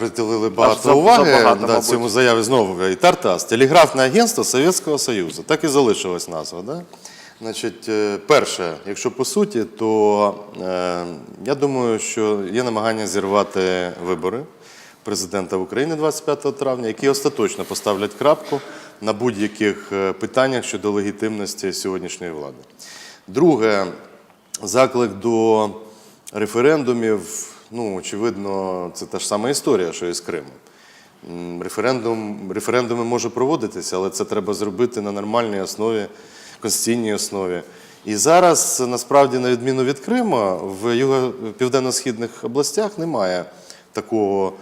приділили багато за- уваги забагато, да, мабуть. цьому заяві знову. І Тартас, телеграфне агентство Совєтського Союзу. Так і залишилась назва. Да? Значить, е, перше, якщо по суті, то е, я думаю, що є намагання зірвати вибори президента в Україні 25 травня, які остаточно поставлять крапку на будь-яких е, питаннях щодо легітимності сьогоднішньої влади. Друге, заклик до референдумів. Ну, очевидно, це та ж сама історія, що і з Кримом. Референдум, референдуми можуть проводитися, але це треба зробити на нормальній основі, конституційній основі. І зараз, насправді, на відміну від Криму, в юго південно-східних областях немає такого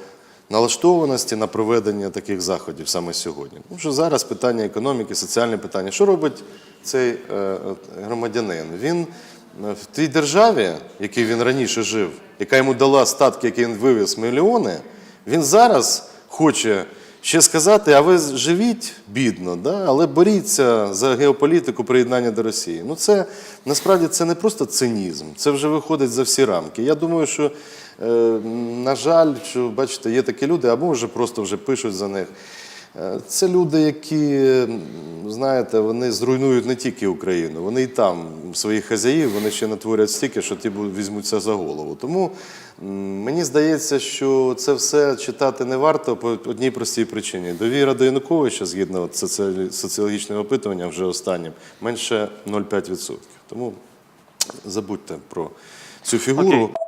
налаштованості на проведення таких заходів саме сьогодні. Тому що зараз питання економіки, соціальне питання. Що робить цей е, громадянин? Він в тій державі, в якій він раніше жив, яка йому дала статки, які він вивіз мільйони, він зараз хоче ще сказати, а ви живіть бідно, да? але боріться за геополітику приєднання до Росії. Ну це насправді це не просто цинізм, це вже виходить за всі рамки. Я думаю, що, е, на жаль, що бачите, є такі люди, або вже просто вже пишуть за них. Е, Це люди, які, знаєте, вони зруйнують не тільки Україну, вони і там своїх хазяїв, вони ще натворять стільки, що ті візьмуться за голову. Тому мені здається, що це все читати не варто по одній простій причині. Довіра до Януковича, згідно от соціалі- соціологічного опитування, вже останнім, менше 0,5%. Тому забудьте про цю фігуру. Окей.